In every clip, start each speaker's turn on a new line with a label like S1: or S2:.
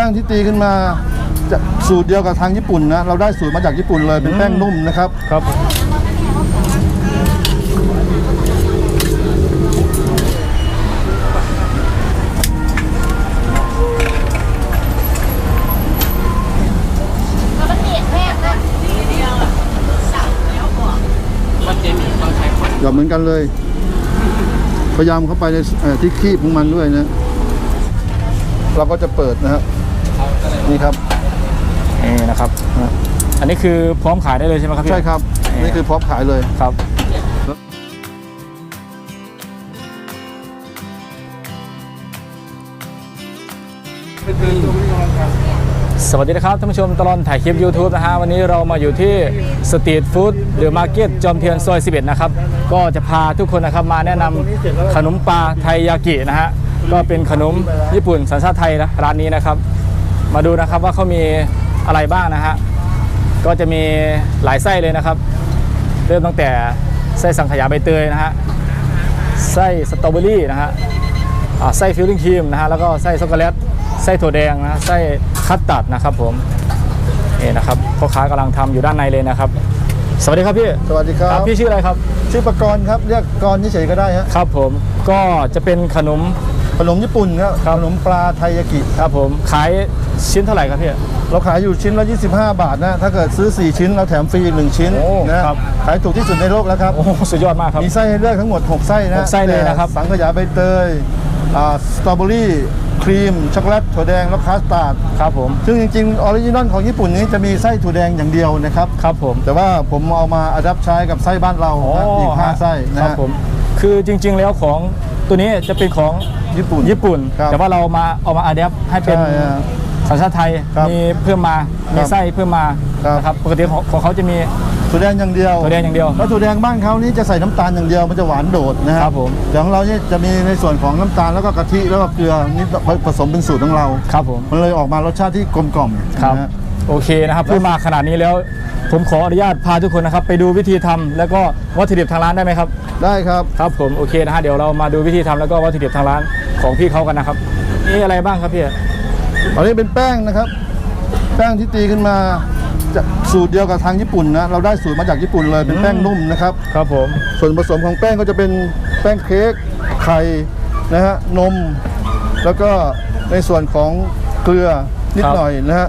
S1: ป้งที่ตีขึ้นมาจะสูตรเดียวกับทางญี่ปุ่นนะเราได้สูตรมาจากญี่ปุ่นเลยเป็นแป้งนุ่มนะครับ
S2: ครับมันจะมีต้องใช้คน
S1: หยอดเหมือนกันเลย พยายามเข้าไปในเอ่อที่คีบของมันด้วยนะ เราก็จะเปิดนะฮะ นี่ครับ
S2: นี่นะครับ อันนี้คือพร้อมขายได้เลยใช่ไหมครับพี่
S1: ใช่ครับ นี่คือพร้อมขายเลย
S2: ครับสวัสดีนะครับท่านผู้ชมตลอดถ่ายคลิป YouTube นะฮะวันนี้เรามาอยู่ที่สตรีทฟู้ดหรือมาร์เก็ตจอมเทียนซอย 11 นะครับ ก็จะพาทุกคนนะครับมาแนะนำขนมปลาไทยยากินะฮะ ก็เป็นขนมญี่ปุ่นสัญชาติไทยนะร้านนี้นะครับ มาดูนะครับว่าเขามีอะไรบ้างนะฮะก็จะมีหลายไส้เลยนะครับ เริ่มตั้งแต่ไส้สังขยาใบเตยนะฮะไส้สตรอเบอรี่นะฮะอ่าไส้ฟิลลิ่งครีมนะฮะแล้วก็ไส้ช็อกโกแลตไส้ถั่วแดงนะฮะไส้คัสตาร์ดนะครับผมนี่นะครับพ่อค้ากำลังทำอยู่ด้านในเลยนะครับ สวัสดีครับพี่
S1: สวัสดีครับ
S2: พี่ชื่ออะไรครับ
S1: ชื่อประกรณ์ครับเรียกกรณ์เฉยๆก็ได้ฮะ
S2: ครับผมก็จะเป็นขนม
S1: ขนมญี่ปุ่นครับขนมปลาไทยยากิ
S2: ครับผมขาย ชิ้นเท่าไหร่ครับพี่
S1: เราขายอยู่ชิ้นละ 25 บาทนะ ถ้าเกิดซื้อ 4 ชิ้นเราแถมฟรีอีกหนึ่งชิ้น
S2: โอ้
S1: นะครับ ขายถูกที่สุดในโลกแล้วครับ
S2: โอ้โหสุดยอดมากครับ
S1: มีไส้ให้เลือกทั้งหมด 6 ไส้นะ
S2: หกไส้เลยนะครับ
S1: แต่สังขยาใบเตยอ่าสตรอเบอรี่ครีม ช็อกโกแลตถั่วแดงแล้วคัสตาร์ด
S2: ครับผม
S1: ซึ่งจริงๆออริจินอลของญี่ปุ่นนี้จะมีไส้ถั่วแดงอย่างเดียวนะครับ
S2: ครับผม
S1: แต่ว่าผมเอามาอัดใช้กับไส้บ้านเรานะอีก5ไส้นะ
S2: ครั
S1: ฮะ
S2: บผม คือจริง ๆ แล้วของตัวนี้จะเป็นของ
S1: ญี่ปุ่น
S2: ญี่ปุ่น
S1: ครับ
S2: แต่ว่าเรามาเอามาอัดแอปให้เป็น
S1: ใช่ฮะ
S2: สัญชาติไทย
S1: ครับ
S2: มีเพิ่มมา
S1: ครั
S2: มี
S1: บ
S2: ไส้เพิ่มมา
S1: ครับ
S2: นะครับปกติของของเขาจะมี
S1: ถั่วแดงอย่างเดียว
S2: ถั่วแดงอย่างเดียว
S1: แล้วถั่วแดงบ้านเขานี่จะใส่น้ำตาลอย่างเดียวมันจะหวานโดดนะฮะ
S2: ครับผม
S1: แต่ของเราเนี่ยจะมีในส่วนของน้ำตาลแล้วก็กะทิแล้วก็เกลือนี่ผสมเป็นสูตรของเรา
S2: ครับผม
S1: มันเลยออกมารสชาติที่กลมกล่อม
S2: ครับ
S1: นะฮะ
S2: โอเคนะครับพูดมาขนาดนี้แล้วผมขออนุญาตพาทุกคนนะครับ ไปดูวิธีทำแล้วก็วัตถุดิบทางร้านได้ไหมครับ
S1: ได้ครับ
S2: ครับผมโอเคนะฮะเดี๋ยวเรามาดูวิธีทำแล้วก็วัตถุดิบทางร้านของพี่เขากันนะครับนี่อะไรบ้างครับพี่
S1: อันนี้เป็นแป้งนะครับ แป้งที่ตีขึ้นมาจะสูตรเดียวกับทางญี่ปุ่นนะ เราได้สูตรมาจากญี่ปุ่นเลยเป็นแป้งนุ่มนะครับ
S2: ครับผม
S1: ส่วนผสมของแป้งก็จะเป็นแป้งเค้กไข่นะฮะนม แล้วก็ในส่วนของเกลือนิดหน่อยนะฮะ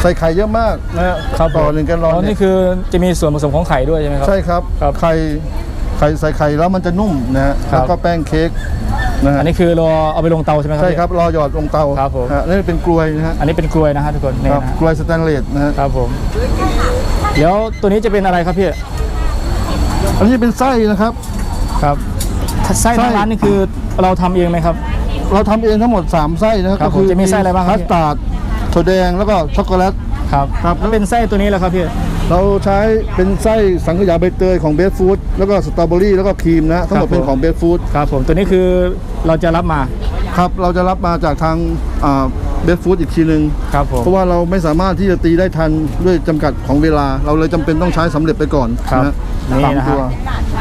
S1: ใส่ไข่เยอะมากนะฮะ
S2: ครับ
S1: ต่อหนึ่งแกลลอน
S2: นี่
S1: เนี่ย
S2: คือจะมีส่วนผสมของไข่ด้วยใช่ไหมครับ
S1: ใช่ครับ
S2: ครับ
S1: ไข่ไข่ใส่ไข่แล้วมันจะนุ่มนะฮะ
S2: ครับ
S1: แล้วก็แป้งเค้ก นะฮะ
S2: อันนี้คือเราเอาไปลงเตาใช่ไหมครับ
S1: ใช่
S2: พี่
S1: ครับรอหยอดลงเตา
S2: ครับผม
S1: ฮะนี่เป็นกลวยนะฮะ
S2: อันนี้เป็นกลวยนะฮะทุกคนนี่
S1: ครับ
S2: นะฮะ
S1: กลวยสแตนเลสนะฮะ
S2: ครับผมแล้วตัวนี้จะเป็นอะไรครับพี่
S1: อันนี้เป็นไส้นะครับ
S2: ครับไส้
S1: ไส้
S2: ทางร้านนี่คือเราทำเองไหมครับ
S1: เราทำเองทั้งหมด 3 ไส้นะครับ
S2: ครับ
S1: ก็คื
S2: ผมจะมีไส้อะไรบ้างครับ
S1: คัสตาร์ดถั่วแดงแล้วก็ช็อกโกแลต
S2: ครับ
S1: ครับ
S2: แล้วเป็นไส้ตัวนี้แหละครับพี่
S1: เราใช้เป็นไส้สังขยาใบเตยของเบสฟู้ดแล้วก็สตรอเบอรี่แล้วก็ครีมนะทั้งหมด
S2: ครับผม
S1: เป็นของเบสฟู้ด
S2: ครับผมตัวนี้คือ เราจะรับมา
S1: ครับเราจะรับมาจากทางเบสฟู้ดอีกทีหนึ่ง
S2: ครับผม
S1: เพราะว่าเราไม่สามารถที่จะตีได้ทันด้วยจำกัดของเวลา เราเลยจำเป็นต้องใช้สำเร็จไปก่อน
S2: ครับ
S1: นะฮะ
S2: นี่
S1: สาม
S2: นะฮะ
S1: ตัว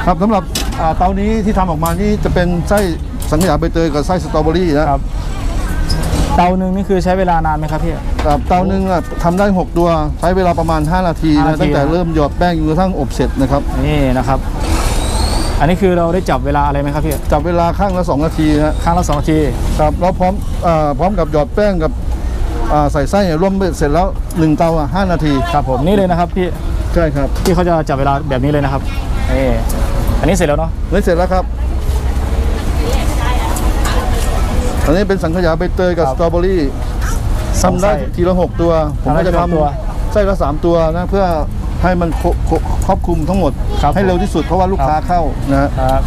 S1: ครับสำหรับอ่าเตานี้ที่ทำออกมานี่จะเป็นไส้สังขยาใบเตยกับไส้สตรอเบอรี่นะครับ
S2: เตาหนึ่งนี่คือใช้เวลานานไหมครับพี่
S1: ครับเตาหนึงอะทำได้ 6 ตัวใช้เวลาประมาณ 5 นาที
S2: ห้า
S1: นะ
S2: นาที
S1: ตั้งแต่
S2: นะ
S1: เริ่มหยอดแป้งจนกระทั่งอบเสร็จนะครับ
S2: นี่นะครับ อันนี้คือเราได้จับเวลาอะไรไหมครับพี่
S1: จับเวลาข้างละ2นาทีนะ
S2: ครั้งละสองนาที
S1: ครับแล้วพร้อมอ่าพร้อมกับหยอดแป้งกับอ่าใส่ไส้เนี่ยร่วมเสร็จแล้ว1เตาอะ5นาที
S2: ครับผมนี่เลยนะครับพี่
S1: ใช่ครับ
S2: พี่เขาจะจับเวลาแบบนี้เลยนะครับนี่อันนี้เสร็จแล้วเนาะ
S1: นี่เสร็จแล้วครับ อันนี้เป็นสังขยาใบเตยกับ
S2: ครั
S1: ส
S2: บ
S1: ตรอเบอรี่
S2: สอง
S1: ทำได้
S2: ไส้
S1: ทีละ6ตัว ผมก็จะ
S2: ทำได้ทีละ
S1: ทำ
S2: ตัว
S1: ไส้ละ3ตัวนะเพื่อ ให้มันครบครบครอบคลุมทั้งหมด
S2: ครับ
S1: ให้เร็วที่สุดเพราะว่าลูก
S2: ครับ
S1: ค้าเข้านะฮะ
S2: ครับ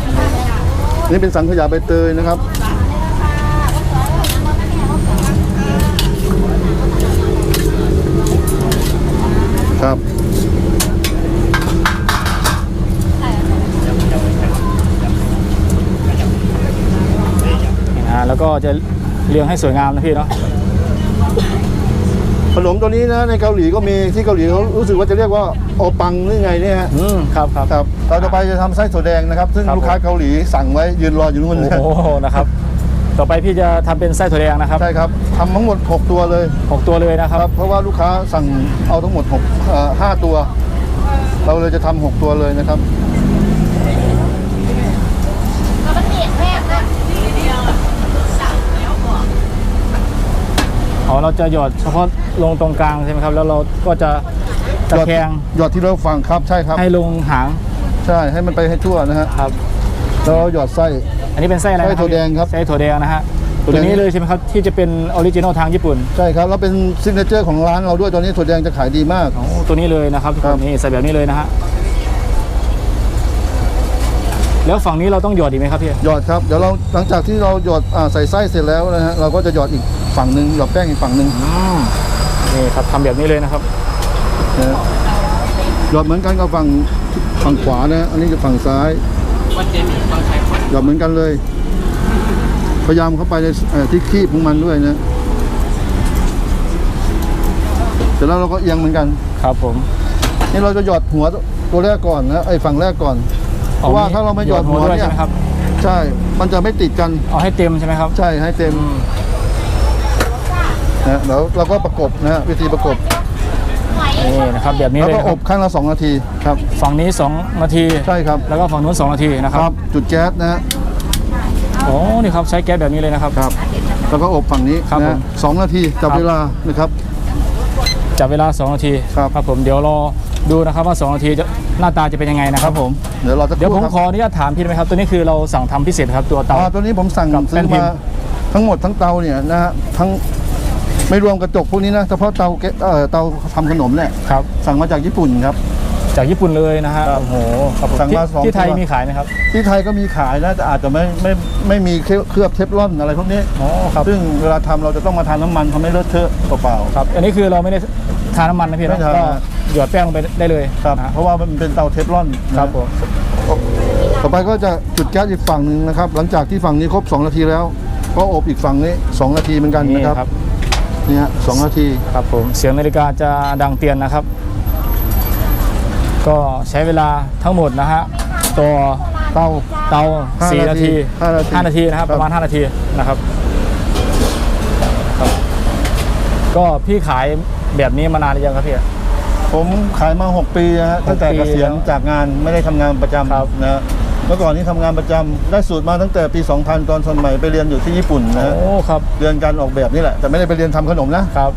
S1: นี่เป็นสังขยาใบเตยนะครับ ครับ
S2: นี่นะฮะแล้วก็จะเรียงให้สวยงามนะพี่เนาะ
S1: ขนมตัวนี้นะในเกาหลีก็มีที่เกาหลีเขารู้สึกว่าจะเรียกว่าโอปังหรือไงเนี่ยฮะ
S2: อืมครับครับ
S1: ครับเราจะไปจะทำไส้ถั่วแดงนะครับ ซึ่ง
S2: ครับ
S1: ลูกค้าเกาหลีสั่งไว้ยืนรออยู่นู่นนะ
S2: โอ้โหนะครับ ต่อไปพี่จะทำเป็นไส้ถั่วแดงนะครับ
S1: ใช่ครับทำทั้งหมด 6 ตัวเลย
S2: หกตัวเลยนะค
S1: ค
S2: รั
S1: รับบเพราะว่าลูกค้าสั่งเอาทั้งหมด6เอ่อ5ตัว เราเลยจะทำ6ตัวเลยนะครับ
S3: แล้วมันเปียกแม่นะ
S2: อ๋อ เราจะหยอดเฉพาะลงตรงกลางใช่ไหมครับ แล้วเราก็จะตะแคง
S1: หยอดที่เราฟังครับใช่ครับ
S2: ให้ลงหาง
S1: ใช่ให้มันไปให้ทั่วนะฮะ
S2: ครับ
S1: แล้วหยอดไส้
S2: อันนี้เป็นไส้อะไรนะ
S1: ไส้ถั่วแดงครับ
S2: ไส้ถั่วแดงนะฮะตัว
S1: แดง
S2: นี้เลยใช่ไหมครับที่จะเป็นออริจินอลทางญี่ปุ่น
S1: ใช่ครับแล้วเป็นซิกเนเจอร์ของร้านเราด้วยตอนนี้ถั่วแดงจะขายดีมาก
S2: โอ้ตัวนี้เลยนะครับทุก
S1: ค
S2: ค
S1: รั
S2: น
S1: บ
S2: นี่ใส่แบบนี้เลยนะฮะแล้วฝั่งนี้เราต้องหยอดอีกไหมครับพี่
S1: หยอดครับเดี๋ยวเราหลังจากที่เราหยอดอ่าใส่ไส้เสร็จแล้วนะฮะเราก็จะหยอดอีก ฝั่งหนึ่งหยอดแป้งอีกฝั่งหนึ่ง
S2: นี่ครับทำแบบนี้เลยนะครับ
S1: นะฮะหยอดเหมือนกันกับฝั่งฝั่งขวานะ อันนี้จะฝั่งซ้ายหยอดเหมือนกันเลย พยายามเข้าไปในเอ่อที่คีบของมันด้วยนะเสร็จแล้วเราก็เอียงเหมือนกัน
S2: ครับผม
S1: นี่เราจะหยอดหัวตัวแรกก่อนนะไอ้ฝั่งแรกก่อนเพราะว่าถ้าเราไม่หยอดหัว
S2: ด้วย
S1: เนี่ย
S2: ใช่ไหมครับ
S1: ใช่ มันจะไม่ติดกัน
S2: เอาให้เต็มใช่ไหมครับ
S1: ใช่ ให้เต็ม นะแล้วเราก็ประกบนะฮะวิธีประกบ
S2: นี่นะครับแบบนี้
S1: แล้ว
S2: เลย
S1: ก็
S2: นะค
S1: อ
S2: รั
S1: บบครั้งละสองนาทีครับ
S2: ฝั่งนี้ 2 นาที
S1: ใช่ครับ
S2: แล้วก็ฝั่งนู้น2นาทีนะค
S1: ครับรับจุดแก๊สนะฮะ
S2: โอ้นี่ครับใช้แก๊สแบบนี้เลยนะครับ
S1: ครับ แล้วก็อบฝั่งนี้
S2: ครับ
S1: นะ
S2: ผ
S1: ฮะ
S2: ม
S1: สองนาทีจับ
S2: ครับ
S1: เวลานะครับ
S2: จับเวลา 2 นาที
S1: ครับ
S2: ผมเดี๋ยวรอดูนะครับว่า 2 นาทีจะหน้าตาจะเป็นยังไงนะ
S1: ค
S2: ค
S1: รั
S2: รั
S1: บบผมเดี๋ยวเราจะ
S2: เดี๋ยวผม
S1: ครับ
S2: ขออนุญาตถามพี่ได้ไหมครับ ตัวนี้คือเราสั่งทำพิเศษครับตัวเตา
S1: อ่าตัวนี้ผมสั่ง
S2: กับ
S1: ซื้อ
S2: แป้นพิม
S1: มา
S2: พ์
S1: ทั้งหมดทั้งเตาเนี่ยนะฮะทั้ง ไม่รวมกระจกพวกนี้นะเฉพาะเตาแก๊สเอ่อเตาทำขนมเนี่ย
S2: ครับ
S1: สั่งมาจากญี่ปุ่นครับ
S2: จากญี่ปุ่นเลยนะฮะ
S1: ครับ
S2: โอ้โหครับผม
S1: สั่งมา
S2: ที่
S1: สอง
S2: ที่ไทย
S1: ตัว
S2: มีขายไหมครับ
S1: ที่ไทยก็มีขายนะแต่อาจจะไม่ไม่ไม่มีเคลือบเทฟลอนอะไรพวกนี้
S2: อ๋อครับ
S1: ซึ่งเวลาทำเราจะต้องมาทานน้ำมันทำให้เลอะเทอะเปล่า
S2: ครับ อันนี้คือเราไม่ได้ทาน้ำมันนะพี่
S1: ไม่
S2: นะ
S1: ทา
S2: ก็หยอดแป้งลงไปได้เลย
S1: ๆครับ
S2: นะฮะ
S1: เพราะว่ามันเป็นเตาเทฟลอนนะ ครับ
S2: ผม
S1: ต่อไปก็จะจุดแก๊สอีกฝั่งหนึ่งนะครับ หลังจากที่ฝั่งนี้ครบ 2 นาทีแล้ว ก็อบอีกฝั่งนี้ 2 นาทีเหมือนกัน
S2: นี่
S1: นะครับ
S2: ครับ
S1: นี่ฮะสองนาที
S2: ครับผมเสียงนาฬิกาจะดังเตือนนะครับ ก็ใช้เวลาทั้งหมดนะฮะตัว
S1: เตา
S2: เตา
S1: ห้า
S2: 4นา
S1: นาที
S2: ที
S1: ห้านาที
S2: 5นาทีนะครับ
S1: ครับ
S2: ประมาณ5นาทีนะครับครับ ก็พี่ขายแบบนี้มานานหรือยังครับพี่
S1: ผมขายมา 6 ปีนะฮะ
S2: หก
S1: ตั้งแต่
S2: ปี
S1: เกษียณ
S2: แล้ว
S1: จากงานไม่ได้ทำงานประจ
S2: ครับำ
S1: นะฮะ เมื่อก่อนนี้ทำงานประจำได้สูตรมาตั้งแต่ปี 2000 ตอนสมัยไปเรียนอยู่ที่ญี่ปุ่นนะฮะ
S2: โอ้ครับ
S1: เรียนการออกแบบนี่แหละ แต่ไม่ได้ไปเรียนทำขนมนะครับ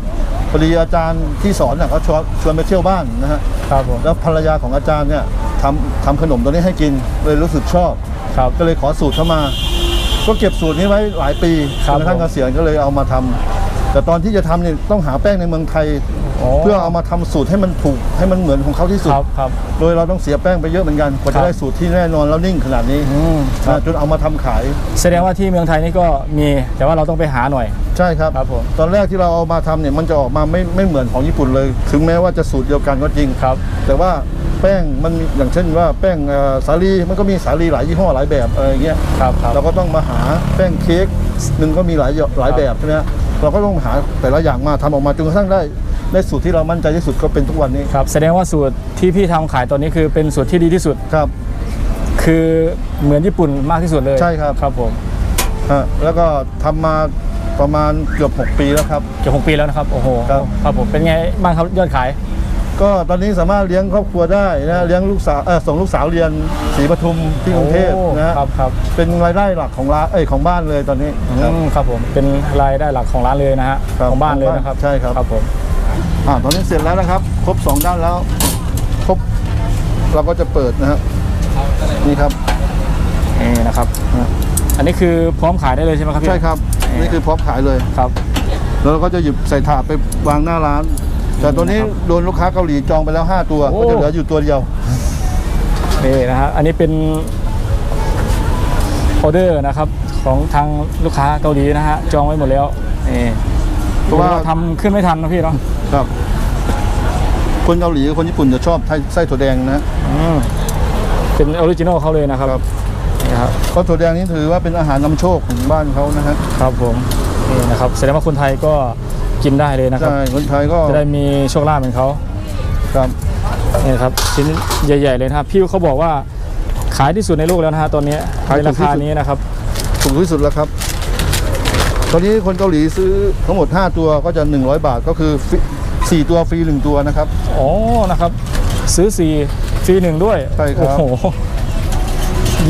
S1: พอดีอาจารย์ที่สอนน่ะเขาชวนชวนไปเที่ยวบ้านนะฮะ
S2: ครับผม
S1: แล้วภรรยาของอาจารย์เนี่ยทำทำขนมตัวนี้ให้กินเลยรู้สึกชอบ
S2: ครับ
S1: ก็เลยขอสูตรเข้ามา ก็เก็บสูตรนี้ไว้หลายปี
S2: ครั
S1: จ
S2: บ
S1: นกระทั่ง
S2: ผม
S1: เกษียณก็เลยเอามาทำแต่ตอนที่จะทำเนี่ยต้องหาแป้งในเมืองไทย
S2: อ๋อ
S1: เพื่อเอามาทำสูตรให้มันถูกให้มันเหมือนของเขาที่สุด
S2: ครับครับ
S1: โดยเราต้องเสียแป้งไปเยอะเหมือนกันกว่า
S2: ครั
S1: จะ
S2: บ
S1: ได้สูตรที่แน่นอนแล้วนิ่งขนาดนี้
S2: อืมครั
S1: นะ
S2: บ
S1: จนเอามาทำขาย
S2: แสดงว่าที่เมืองไทยนี่ก็มีแต่ว่าเราต้องไปหาหน่อย
S1: ใช่ครับ
S2: ครับผม
S1: ตอนแรกที่เราเอามาทำเนี่ยมันจะออกมาไม่ไม่เหมือนของญี่ปุ่นเลย ถึงแม้ว่าจะสูตรเดียวกันก็จริง
S2: ครับ
S1: แต่ว่าแป้งมันมีอย่างเช่นว่าแป้งเอ่อสาลีมันก็มีสาลีหลายยี่ห้อหลายแบบอะไรอย่างเงี้ย
S2: ครับครับ
S1: เราก็ต้องมาหาแป้งเค้กหนึ่งก็มีหลายหลายแบบใช่ไหมฮะเราก็ต้องหาแต่ละอย่างมาทำออกมาจนกระทั่งได้ ได้สูตรที่เรามั่นใจที่สุดก็เป็นทุกวันนี้
S2: ครับแสดงว่าสูตรที่พี่ทำขายตอนนี้คือเป็นสูตรที่ดีที่สุด
S1: ครับ
S2: คือเหมือนญี่ปุ่นมากที่สุดเลย
S1: ใช่ครับ
S2: ครับผม
S1: ฮะแล้วก็ทำมาประมาณเกือบ 6 ปีแล้วครับ
S2: เกือบหกปีแล้วนะครับโอ้โห
S1: ครับ
S2: ครับผมเป็นไงบ้างครับยอดขาย
S1: ก็ตอนนี้สามารถเลี้ยงครอบครัวได้นะเลี้ยงลูกสาวเออส่งลูกสาวเรียนศรีปทุมที่กรุงเทพ
S2: โอ้
S1: นะฮะ
S2: ครับครับ
S1: เป็นรายได้หลักของร้านเอ้ยของบ้านเลยตอนนี้
S2: อื
S1: ครับ
S2: มครับผมเป็นรายได้หลักของร้านเลยนะฮะ
S1: ครับ
S2: ของบ้านเลยนะครับ
S1: ใช่ครับ
S2: ครับผม
S1: อ่าตอนนี้เสร็จแล้วนะครับ ครบ 2 ด้านแล้ว ครบ เราก็จะเปิดนะฮะนี่ครับ
S2: นี่นะครับอันนี้คือพร้อมขายได้เลยใช่ไหมครับพี่
S1: ใช่ครับ นี่คือพร้อมขายเลย
S2: ครับ
S1: แล้วเราก็จะหยิบใส่ถาดไปวางหน้าร้าน แต่ตัวนี้
S2: นะครับ
S1: โดนลูกค้าเกาหลีจองไปแล้ว 5 ตัว
S2: โอ้
S1: ก็จะเหลืออยู่ตัวเดียว
S2: นี่นะฮะอันนี้เป็นออเดอร์นะครับของทางลูกค้าเกาหลีนะฮะจองไว้หมดแล้วนี่
S1: เพราะว่า
S2: ทำขึ้นไม่ทันนะพี่เนาะ
S1: ครับ คนเกาหลีกับคนญี่ปุ่นจะชอบไส้ไส้ถั่วแดงนะ
S2: อืมเป็นออริจินอลเขาเลยนะครับ
S1: ครับ
S2: นี่ครับ
S1: เพราะถั่วแดงนี่ถือว่าเป็นอาหารนำโชคของบ้านเขานะฮะ
S2: ครับผมนี่นะครับแสดงว่าคนไทยก็กินได้เลยนะครับ
S1: ใช่คนไทยก็
S2: จะได้มีโชคลาภเหมือนเขา
S1: ครับ
S2: นี่นะครับชิ้นใหญ่ ๆเลยนะครับพี่เขาบอกว่าขายที่สุดในโลกแล้วนะฮะตอนนี้ในราคานี้นะครับ
S1: ถูกที่สุดแล้วครับ อนนี้คนเกาหลีซื้อทั้งหมด 5 ตัวก็จะ 100 บาทก็คือฟรี4ตัวฟรี 1 ตัวนะครับ
S2: อ๋อนะครับ ซื้อสี่ฟรีหนึ่งด้วย
S1: ใช่ครับ
S2: โอ้โห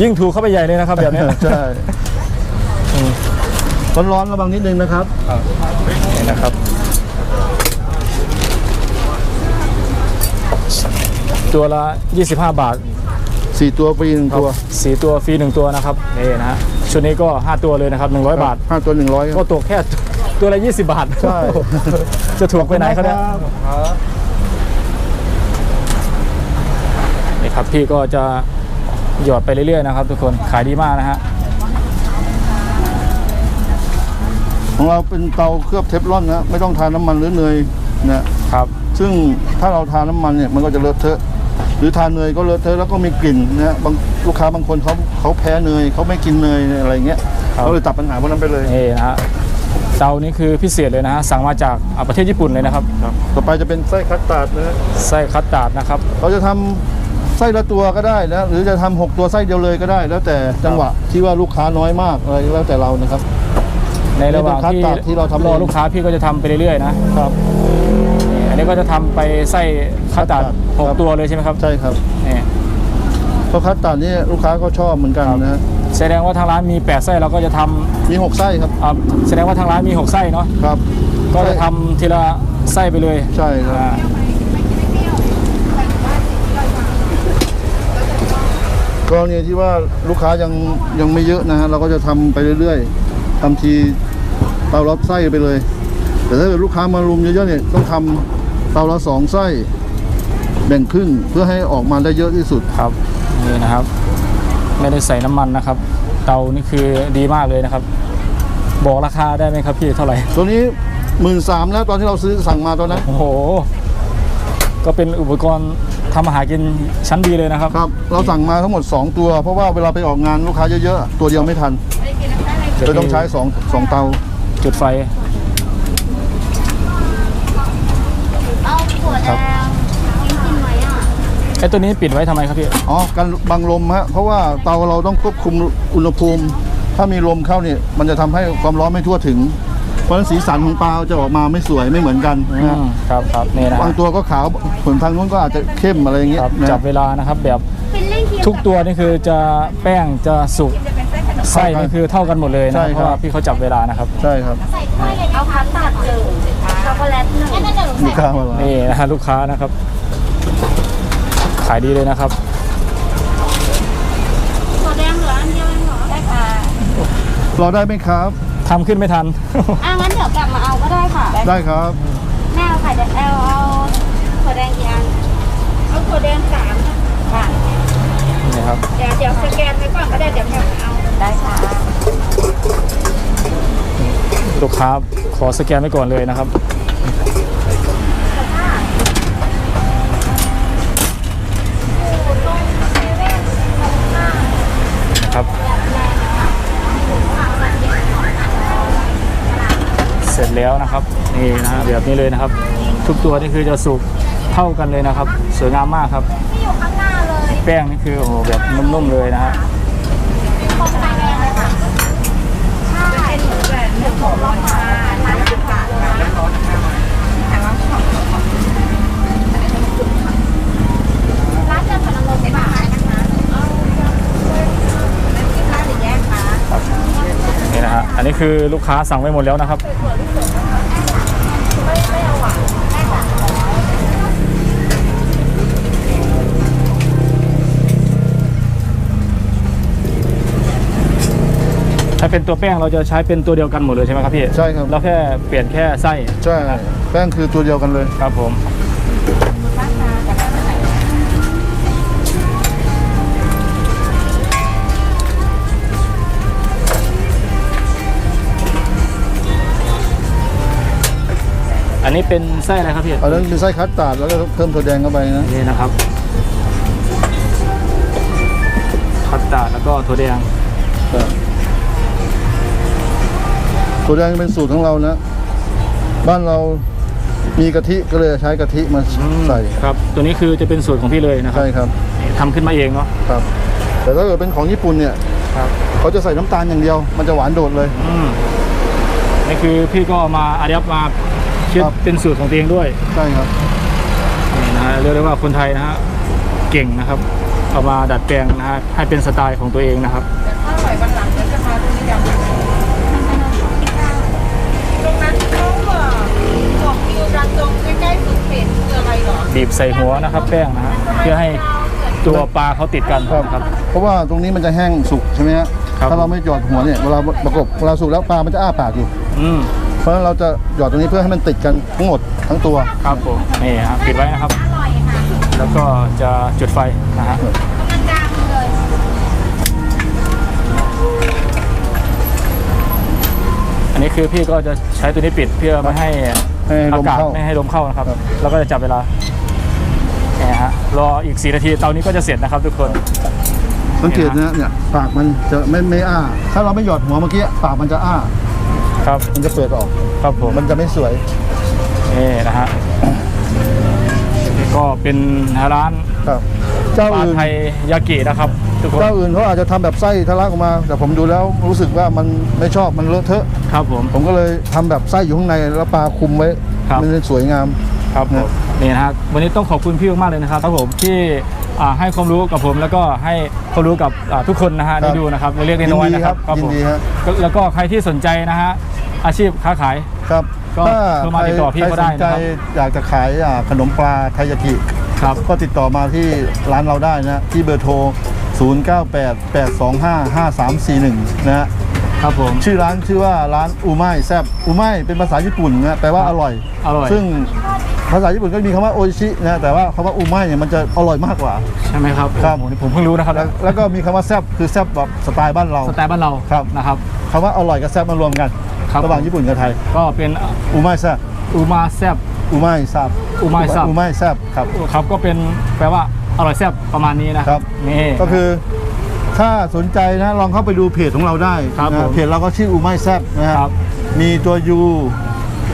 S2: ยิ่งถูกเข้าไปใหญ่เลยนะครับแบบเนี้ย
S1: ใช่ร้อนๆระวังนิดนึงนะครับ
S2: นี่นะครับ ตัวละ 25 บาท
S1: 4ตัวฟรี1ตัว
S2: สี่ตัวฟรีหนึ่งตัวนะครับนี่นะฮะชุดนี้ก็5ตัวเลยนะครับ100บาท
S1: 5ตัว100ค
S2: ก็
S1: รับ
S2: ตกแค่ตัวละ20บาท
S1: ใช่
S2: จะถูกไปไหนเขาเนี่ยนี่ครับพี่ก็จะหยอดไปเรื่อยๆนะครับ ทุกคนขายดีมากนะฮะ
S1: ของเราเป็นเตาเคลือบเทฟลอนนะไม่ต้องทาน้ำมันหรือเนยนะครับ ซึ่งถ้าเราทาน้ำมันเนี่ยมันก็จะเลอะเทอะ หรือทาเนยก็เลอะเทอะแล้วก็มีกลิ่นนะบางลูกค้าบางคนเขาเขาแพ้เนยเขาไม่กินเนยอะไรเงี้ย
S2: ครับ
S1: เขาเลยตัดปัญหาพวกนั้นไปเลย
S2: นี่นะฮะเตานี้คือพิเศษเลยนะฮะสั่งมาจากอ่าประเทศญี่ปุ่นเลยนะครับ
S1: ต่อไปจะเป็นไส้คัสตาร์ดนะฮะ
S2: ไส้คัสตาร์ดนะครับ
S1: เราจะทำไส้ละตัวก็ได้นะหรือจะทำหกตัวไส้เดียวเลยก็ได้ แล้วแต่จังหวะที่ว่าลูกค้าน้อยมากอะไรแล้วแต่เรานะครับ
S2: ในระหว่าง
S1: นี่เป็นคัส
S2: ที่
S1: ตาร์ดที่เราทำ
S2: รอ
S1: เอง
S2: ลูกค้าพี่ก็จะทำไปเรื่อยๆนะครับ นี่อันนี้ก็จะทำไปไส้คัสตาร์ด
S1: คัสตาร์ด
S2: หก
S1: ครับ
S2: ตัวเลยใช่ไหมครับ
S1: ใช่ครับ
S2: นี่
S1: เพราะคัสตาร์ดนี่ลูกค้าก็ชอบเหมือนกันนะฮะ
S2: แสดงว่าทางร้านมี8ไส้เราก็จะทำ
S1: มีหกไส้ครับ
S2: อ่าแสดงว่าทางร้านมี6ไส้เนาะ
S1: ครับ
S2: ก็จะทำทีละไส้ไปเลย
S1: ใช่ครับ
S2: อ่า
S1: กรณีที่ว่าลูกค้ายังยังไม่เยอะนะฮะเราก็จะทำไปเรื่อยๆทำทีเตาลัดไส้ไปเลย แต่ถ้าเกิดลูกค้ามารุมเยอะๆเนี่ยต้องทำ เตาละสองไส้แบ่งครึ่งเพื่อให้ออกมาได้เยอะที่สุด
S2: ครับนี่นะครับ ไม่ได้ใส่น้ำมันนะครับ เตานี่คือดีมากเลยนะครับ บอกราคาได้ไหมครับพี่เท่าไหร่
S1: ตัวนี้หมื่นสามแล้วตอนที่เราซื้อสั่งมาตอนนั้น
S2: โอ้โห ก็เป็นอุปกรณ์ทำอาหารกินชั้นดีเลยนะครับ
S1: ครับ เราสั่งมาทั้งหมด 2 ตัว เพราะว่าเวลาไปออกงานลูกค้าเยอะๆ ตัวเดียวไม่ทันเลยต้องใช้2งเตา
S2: จุดไฟ
S3: เอา ถั่วแดงกินกินไหมอะ
S2: ไอ้ตัวนี้ปิดไว้ทำไมครับพี่
S1: อ๋อกันบังลมฮะเพราะว่าเตาเราต้องควบคุมอุณหภูมิ ถ้ามีลมเข้าเนี่ยมันจะทำให้ความร้อนไม่ทั่วถึง เพราะฉะนั้นสีสันของปลาจะออกมาไม่สวยไม่เหมือนกันนะ
S2: อื
S1: ฮะ
S2: มครับครับนี่นะ
S1: บางตัวก็ขาวส่วนทางนู้นก็อาจจะเข้มอะไรอย่างเงี้ย
S2: ครับ
S1: นะ
S2: จับเวลานะครับแบบ
S3: เป็นเล่นครีม
S2: ทุกตัวนี่คือจะแป้งจะสุกไส้นี่คือเท่ากันหมดเลยนะเพราะว่าพี่เขาจับเวลานะครับ
S1: ใช่ครับ
S3: ใส่ถ้วยเลยเอาคัสตาร์ดหนึ่ง ช็อกโกแลตหนึ่งงั้นเดี๋ยวหนู
S1: มี
S3: ใส่
S1: ข้าวมาแล้ว
S2: นี่นะฮะลูกค้านะครับ ขายดีเลยนะครับ
S3: ถั่วแดงเหลืออันเดียวเองเหรอได้ค่ะ
S1: รอได้ไหมครับ
S2: ทำขึ้นไม่ทัน
S3: อะงั้นเดี๋ยวกลับมาเอาก็ได้ค่ะ
S1: ได้ครับ
S3: แม่เอาไข่แดงเอาเอาถั่วแดงกี่อันเอาถั่วแดงสามค่ะ
S2: นี่ครับ
S3: เดี๋ยวเดี๋ยวสแกนไว้ก่อนก็ได้เดี๋ยวแม่เอาได้ค่ะ
S2: ลูกค้าขอสแกนไว้ก่อนเลยนะครับ นะครับ เสร็จแล้วนะครับนี่นะฮะแบบนี้เลยนะครับ ทุกตัวนี่คือจะสุกเท่ากันเลยนะครับ สวยงามมากครับ
S3: ที่อยู่ข้างหน้าเลย
S2: แป้งนี่คือโอ้โหแบบนุ่มๆเลยนะฮะ
S3: ตรงไฟแดงเลยค่ะใช่เป็นแบบหนึ่งของราคา นจะผลไม้บาทนะคะเอาร้านหรือแยกคะ
S2: นี่นะฮะอันนี้คือลูกค้าสั่งไว้หมดแล้วนะครับถ้าเป็นตัวแป้งเราจะใช้เป็นตัวเดียวกันหมดเลยใช่ไหมครับพี่
S1: ใช่ครับ
S2: เราแค่เปลี่ยนแค่ไส้
S1: ใช่ แป้งคือตัวเดียวกันเลย
S2: ครับผม อันนี้เป็นไส้อะไรครับพี่
S1: อันนั้นเป็นไส้คัสตาร์ดแล้วก็เพิ่มถั่วแดงเข้าไปนะ
S2: นี่นะครับคัสตาร์ดแล้วก็ถั่วแดง
S1: ถั่วแดงเป็นสูตรของเรานะ บ้านเรามีกะทิก็เลยใช้กะทิมาใส่
S2: ครับ ตัวนี้คือจะเป็นสูตรของพี่เลยนะครับ
S1: ใช่ครับ
S2: ทำขึ้นมาเองเนาะ
S1: ครับ แต่ถ้าเกิดเป็นของญี่ปุ่นเนี่ย
S2: ครับ
S1: เขาจะใส่น้ำตาลอย่างเดียว มันจะหวานโดดเลย
S2: อืมนี่คือพี่ก็มาอาดับมา คิด
S1: ครับ
S2: เป็นสูตรของตัวเองด้วย
S1: ใช่ครับ
S2: นี่นะฮะเรียกได้ว่าคนไทยนะฮะเก่งนะครับเอามาดัดแปลงนะฮะให้เป็นสไตล์ของตัวเองนะครับ
S3: ถ้าไหววันหลังก็จะพาตรงนี้ยำตรงนั้นเขาอะบอกคิวรันตรงใกล้ๆสุดเผ็ดคืออะไรเหรอ
S2: บีบใส่หัวนะครับ แป้งนะฮะเพื่อให้ตัวปลาเขาติดกัน
S1: ครับ
S2: ครับ
S1: เพราะว่าตรงนี้มันจะแห้งสุกใช่ไหมฮะ
S2: ครับ
S1: ถ้าเราไม่หยอดหัวเนี่ยเวลาประกบเวลาสุกแล้วปลามันจะอ้าปากอยู่
S2: อืม
S1: เพ ราะฉะนั้นเราจะหยอดตรงนี้เพื่อให้มันติดกันทั้งหมดทั้งตัว
S2: ครับผมนี่ฮะปิดไว้นะครับ
S3: อร่อยค่ะ
S2: แล้วก็จะจุดไฟนะฮะ
S3: กำลังดังเลย
S2: อันนี้คือพี่ก็จะใช้ตัวนี้ปิดเพื่อไม่ให้
S1: ให้ล
S2: อามกาศ
S1: เข้า
S2: ไม่ให้ลมเข้านะครับ
S1: ครับ
S2: แล้วก็จะจับเวลาเนี่ยฮะรออีก 4 นาทีเตานี้ก็จะเสร็จนะครับทุกคน
S1: สังเกตนะเนี่ยปากมันจะไม่ไม่อ้า ถ้าเราไม่หยอดหัวเมื่อกี้ปากมันจะอ้า
S2: ครับ
S1: มันจะเปิดออก
S2: ครับผม
S1: มันจะไม่สวย
S2: นี่นะฮะนี่ก็เป็นร้าน
S1: ครับ เจ้า
S2: ปลา
S1: อื่น
S2: ไทยยากินะครับ ทุกคน
S1: เจ้าอื่นเขาอาจจะทำแบบไส้ทะลักออกมา แต่ผมดูแล้วรู้สึกว่ามันไม่ชอบมันเลอะเทอะ
S2: ครับผม
S1: ผมก็เลยทำแบบไส้อยู่ข้างในแล้วปลาคุมไว้
S2: ครับ
S1: มันจะสวยงาม
S2: ครับผมนี่นะฮะวันนี้ต้องขอบคุณพี่มากๆเลยนะครับครับผมที่อ่า ให้ความรู้กับผมแล้วก็ให้ความรู้กับอ่าทุกคนนะฮะ
S1: ครั
S2: ได้
S1: บ
S2: ดูนะครับเล็กๆน้อยๆนะครับ
S1: ยินดีครับ
S2: ผมก็แล้วก็ใครที่สนใจนะฮะอาชีพค้าขาย
S1: ครับ
S2: ก็
S1: ถ้า
S2: โทรมาติดต่อพี่
S1: ใคร
S2: ก็ได้
S1: สนใจ
S2: นะครับ
S1: อยากจะขายอ่าขนมปลาไทยากิ
S2: ครับ
S1: ก็ติดต่อมาที่ร้านเราได้นะที่เบอร์โทร 0988255341 นะฮะ
S2: ครับผม
S1: ชื่อร้านชื่อว่าร้านอูไมแซบอูไมเป็นภาษาญี่ปุ่นนะแปลว่าอร่อย
S2: อร่อย
S1: ซึ่ง ภาษาญี่ปุ่นก็มีคำว่าโอชินะแต่ว่าคำว่าอูไมเนี่ยมันจะอร่อยมากกว่า
S2: ใช่ไหมครับ
S1: ครับ
S2: โอ้โหนี่ผมเพิ่งรู้นะครับ
S1: แล้วแล้วก็มีคำว่าแซบคือแซบแบบสไตล์บ้านเรา
S2: สไตล์บ้านเรา
S1: ครับ
S2: นะครับ
S1: คำว่าอร่อยกับแซบมารวมกัน
S2: ครับ
S1: ระหว่างญี่ปุ่นกับไทย
S2: ก็เป็น
S1: อูไมแซบ
S2: อูมาแซบ
S1: อูไมแซบ
S2: อูไมแซ่บ
S1: อูไมแซบครับ
S2: ครับก็เป็นแปลว่าอร่อยแซ่บประมาณนี้นะครับนี่
S1: ก็คือถ้าสนใจนะลองเข้าไปดูเพจของเราได้
S2: ครับ
S1: นะ
S2: ผม
S1: เพจเราก็ชื่ออูไมแซบนะฮะ
S2: ครับ
S1: มีตัว U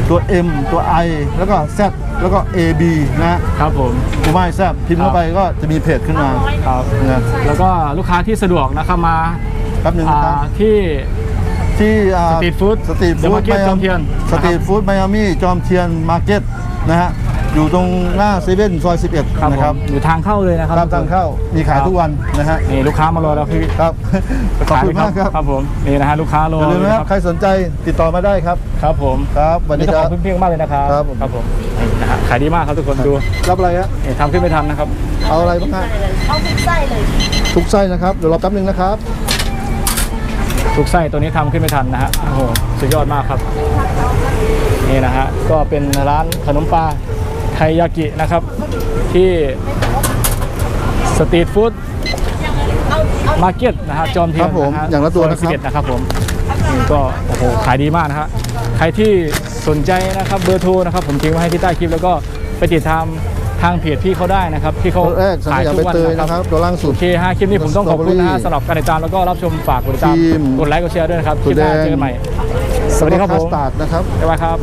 S1: ตัว M ตัว I แล้วก็ Z แล้วก็ AB นะฮะ
S2: ครับผม
S1: อูไมแซบพิมพ์เข้าไปก็จะมีเพจขึ้นมา
S2: ครับ
S1: นะ
S2: แล้วก็ลูกค้าที่สะดวกนะครับมา
S1: แป๊บหนึงนะครับ
S2: อ่าที่
S1: ที่อ่า
S2: สตรีทฟู้ด
S1: สตรีท
S2: The
S1: ฟู้ด
S2: Market จอมเทียน
S1: สตรีทฟู้ดไมอามี่จอมเทียนมาร์เก็ตนะฮะอยู่ตรงหน้าเซเว่นซอย 11
S2: ครับ
S1: นะ
S2: ผ
S1: ครับ
S2: มอยู่ทางเข้าเลยนะครับ
S1: ตามทางเข้ามีขายทุกวันนะฮะ
S2: นี่ลูกค้ามารอแล้วพี่
S1: ครับขอบคุณมากครับ
S2: ครับผมนี่นะฮะลูกค้ารอ
S1: อย่าลืม
S2: เลย
S1: นะ
S2: นะ
S1: ค
S2: ค
S1: รั
S2: รั
S1: บบใครสนใจติดต่อมาได้ครับ
S2: ครับผม
S1: ครับวันนี้
S2: ต้
S1: จะ
S2: องขอบคุณพี่มากเลยนะครับ
S1: ครับผม
S2: ครับผม นี่นะฮะขายดีมากครับทุกคนดู
S1: รับอะไรฮะ
S2: นี่ทำขึ้นไม่ทันนะครับ
S1: เอาอะไรบ้างฮะ
S3: เอาทุกไส้เลย
S1: ทุกไส้นะครับเดี๋ยวรอแป๊บนึงนะครับ
S2: ทุกไส้ตัวนี้ทำขึ้นไม่ทันนะฮะโอ้โหสุดยอดมากครับ นี่นะฮะก็เป็นร้านขนมปลาไทยยากินะครับ ที่สตรีทฟู้ด
S3: เอาเอา
S2: มาร์เก็ตนะฮะจอมเทียน
S1: ครับผม
S2: นฮ
S1: อย่างละตัวนะครับ
S2: ซ11นะครับผมนี่ก็โอ้โหขายดีมากนะฮะ ใครที่สนใจนะครับเบอร์โทรนะครับผมทิ้งไว้ให้ที่ใต้คลิปแล้วก็ไปติดตามทางเพจพี่เขาได้นะครับที่เขา
S1: ตัวแรกสัง
S2: ขาย
S1: ขยา
S2: ทุ
S1: ใบ
S2: กวัน
S1: เตย
S2: นะ
S1: นะ
S2: ค
S1: ค
S2: รั
S1: รั
S2: บบ
S1: ตัวล่างสุ
S2: โอ
S1: ด
S2: เคฮะคลิปนี้ผมต้องขอบคุณนะฮะสำหรับการติดตามแล้วก็รับชมฝากกดติดตาม
S1: ทีม
S2: กดไลค์กดแชร์ด้วยนะครับค
S1: ถั่
S2: ลิ
S1: ว
S2: ปหน้า
S1: แดง
S2: เจอกันใหม่สวัสดีครับผ
S1: คั
S2: ม
S1: สตาร์ดนะครับ
S2: บ๊ายบายครับ